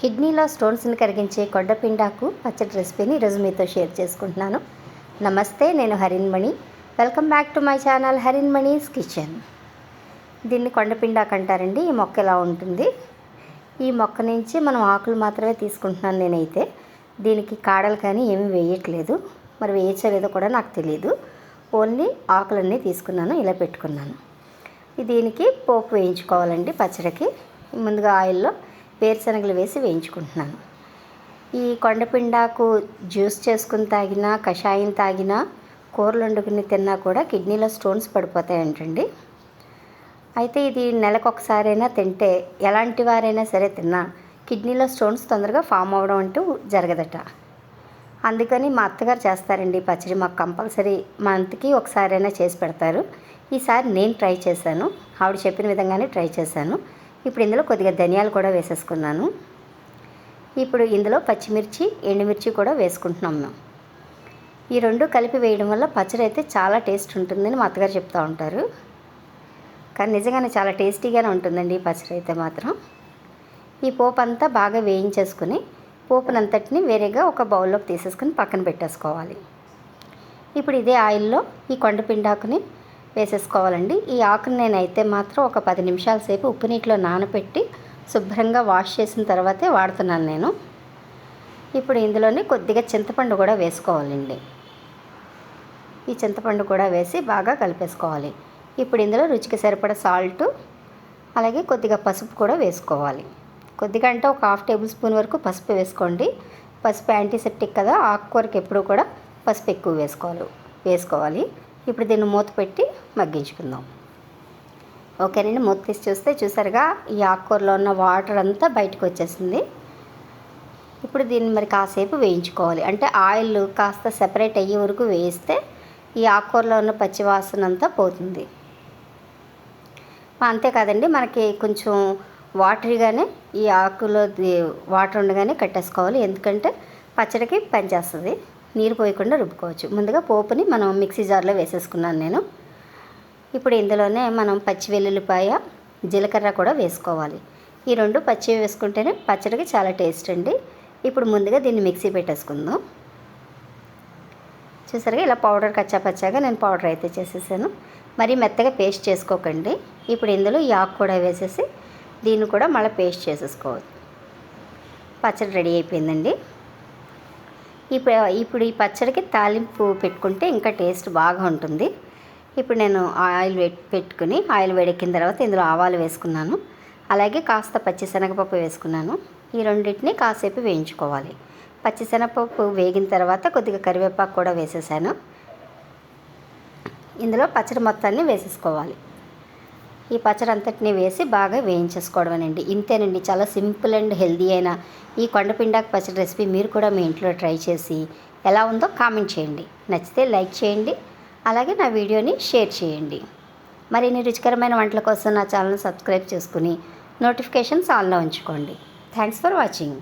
కిడ్నీలో స్టోన్స్ని కరిగించే కొండపిండాకు పచ్చడి రెసిపీని ఈరోజు మీతో షేర్ చేసుకుంటున్నాను. నమస్తే నేను Harinmani welcome back to my channel Harinmani's kitchen. దీన్ని కొండపిండాకు అంటారండి. ఈ మొక్క ఎలా ఉంటుంది? ఈ మొక్క నుంచి మనం ఆకులు మాత్రమే తీసుకుంటున్నాను నేనైతే. దీనికి కాడలు కానీ ఏమీ వేయట్లేదు. మరి వేయచ్చో లేదో కూడా నాకు తెలియదు ఓన్లీ ఆకులన్నీ తీసుకున్నాను ఇలా పెట్టుకున్నాను. దీనికి పోపు వేయించుకోవాలండి పచ్చడికి. ముందుగా ఆయిల్లో వేరుశనగలు వేసి వేయించుకుంటున్నాను. ఈ కొండపిండాకు జ్యూస్ చేసుకుని తాగినా కషాయం తాగినా కూరలు వండుకుని తిన్నా కూడా కిడ్నీలో స్టోన్స్ పడిపోతాయంటండి. అయితే ఇది నెలకొకసారైనా తింటే ఎలాంటి వారైనా సరే తిన్నా కిడ్నీలో స్టోన్స్ తొందరగా ఫామ్ అవ్వడం అంటూ జరగదట. అందుకని మా అత్తగారు చేస్తారండి పచ్చడి. మాకు కంపల్సరీ మంత్కి ఒకసారైనా చేసి పెడతారు. ఈసారి నేను ట్రై చేశాను. ఆవిడ చెప్పిన విధంగానే ట్రై చేశాను. ఇప్పుడు ఇందులో కొద్దిగా ధనియాలు కూడా వేసేసుకున్నాను. ఇప్పుడు ఇందులో పచ్చిమిర్చి ఎండుమిర్చి కూడా వేసుకుంటున్నాం ఈ రెండు కలిపి వేయడం వల్ల పచ్చడి అయితే చాలా టేస్ట్ ఉంటుందని మా అత్తగారు చెప్తూ ఉంటారు. కానీ నిజంగానే చాలా టేస్టీగానే ఉంటుందండి ఈ పచ్చడి అయితే మాత్రం. ఈ పోపు అంతా బాగా వేయించేసుకుని పోపునంతటిని వేరేగా ఒక బౌల్లోకి తీసేసుకుని పక్కన పెట్టేసుకోవాలి. ఇప్పుడు ఇదే ఆయిల్లో ఈ కొండ పిండాకుని వేసేసుకోవాలండి. ఈ ఆకుని నేనైతే మాత్రం ఒక పది నిమిషాల సేపు ఉప్పు నీటిలో నానబెట్టి శుభ్రంగా వాష్ చేసిన తర్వాతే వాడుతున్నాను నేను. ఇప్పుడు ఇందులోనే కొద్దిగా చింతపండు కూడా వేసుకోవాలండి. ఈ చింతపండు కూడా వేసి బాగా కలిపేసుకోవాలి. ఇప్పుడు ఇందులో రుచికి సరిపడ సాల్ట్ అలాగే కొద్దిగా పసుపు కూడా వేసుకోవాలి. కొద్దిగా అంటే ఒక హాఫ్ టేబుల్ స్పూన్ వరకు పసుపు వేసుకోండి. పసుపు యాంటీసెప్టిక్ కదా ఆకుకూరకి ఎప్పుడు కూడా పసుపు ఎక్కువ వేసుకోవాలి. వేసుకోవాలి. ఇప్పుడు దీన్ని మూత పెట్టి మగ్గించుకుందాం. ఓకేనండి మూత తీసి చూస్తే చూసారుగా ఈ ఆకుకూరలో ఉన్న వాటర్ అంతా బయటకు వచ్చేసింది. ఇప్పుడు దీన్ని మరి కాసేపు వేయించుకోవాలి. అంటే ఆయిల్ కాస్త సెపరేట్ అయ్యే వరకు వేయిస్తే ఈ ఆకుకూరలో ఉన్న పచ్చివాసన అంతా పోతుంది. అంతేకాదండి మనకి కొంచెం వాటరీగానే ఈ ఆకులో వాటర్ ఉండగానే కట్టేసుకోవాలి. ఎందుకంటే పచ్చడికి పనిచేస్తుంది నీరు పోయకుండా రుబ్బుకోవచ్చు. ముందుగా పోపుని మనం మిక్సీ జార్లో వేసేసుకున్నాను నేను. ఇప్పుడు ఇందులోనే మనం పచ్చి వెల్లుల్లిపాయ జీలకర్ర కూడా వేసుకోవాలి. ఈ రెండు పచ్చి వేసుకుంటేనే పచ్చడికి చాలా టేస్ట్ అండి. ఇప్పుడు ముందుగా దీన్ని మిక్సీ పెట్టేసుకుందాం. చూసారుగా ఇలా పౌడర్ కచ్చా పచ్చాగా నేను పౌడర్ అయితే చేసేసాను. మరి మెత్తగా పేస్ట్ చేసుకోకండి. ఇప్పుడు ఇందులో ఈ ఆకు కూడా వేసేసి దీన్ని కూడా మళ్ళీ పేస్ట్ చేసేసుకోవాలి. పచ్చడి రెడీ అయిపోయిందండి. ఇప్పుడు ఇప్పుడు ఈ పచ్చడికి తాలింపు పెట్టుకుంటే ఇంకా టేస్ట్ బాగా ఉంటుంది. ఇప్పుడు నేను ఆయిల్ పెట్టుకుని ఆయిల్ వేడెక్కిన తర్వాత ఇందులో ఆవాలు వేసుకున్నాను. అలాగే కాస్త పచ్చిశనగపప్పు వేసుకున్నాను. ఈ రెండింటిని కాసేపు వేయించుకోవాలి. పచ్చిశనగపప్పు వేగిన తర్వాత కొద్దిగా కరివేపాకు కూడా వేసేసాను. ఇందులో పచ్చడి మొత్తాన్ని వేసేసుకోవాలి. ఈ పచ్చడి అంతటిని వేసి బాగా వేయించేసుకోవడమేనండి ఇంతేనండి చాలా సింపుల్ అండ్ హెల్దీ అయిన ఈ కొండపిండాకు పచ్చడి రెసిపీ మీరు కూడా మీ ఇంట్లో ట్రై చేసి ఎలా ఉందో కామెంట్ చేయండి. నచ్చితే లైక్ చేయండి. అలాగే నా వీడియోని షేర్ చేయండి. మరిన్ని రుచికరమైన వంటల కోసం నా ఛానల్ సబ్స్క్రైబ్ చేసుకుని నోటిఫికేషన్స్ ఆన్లో ఉంచుకోండి. Thanks for watching.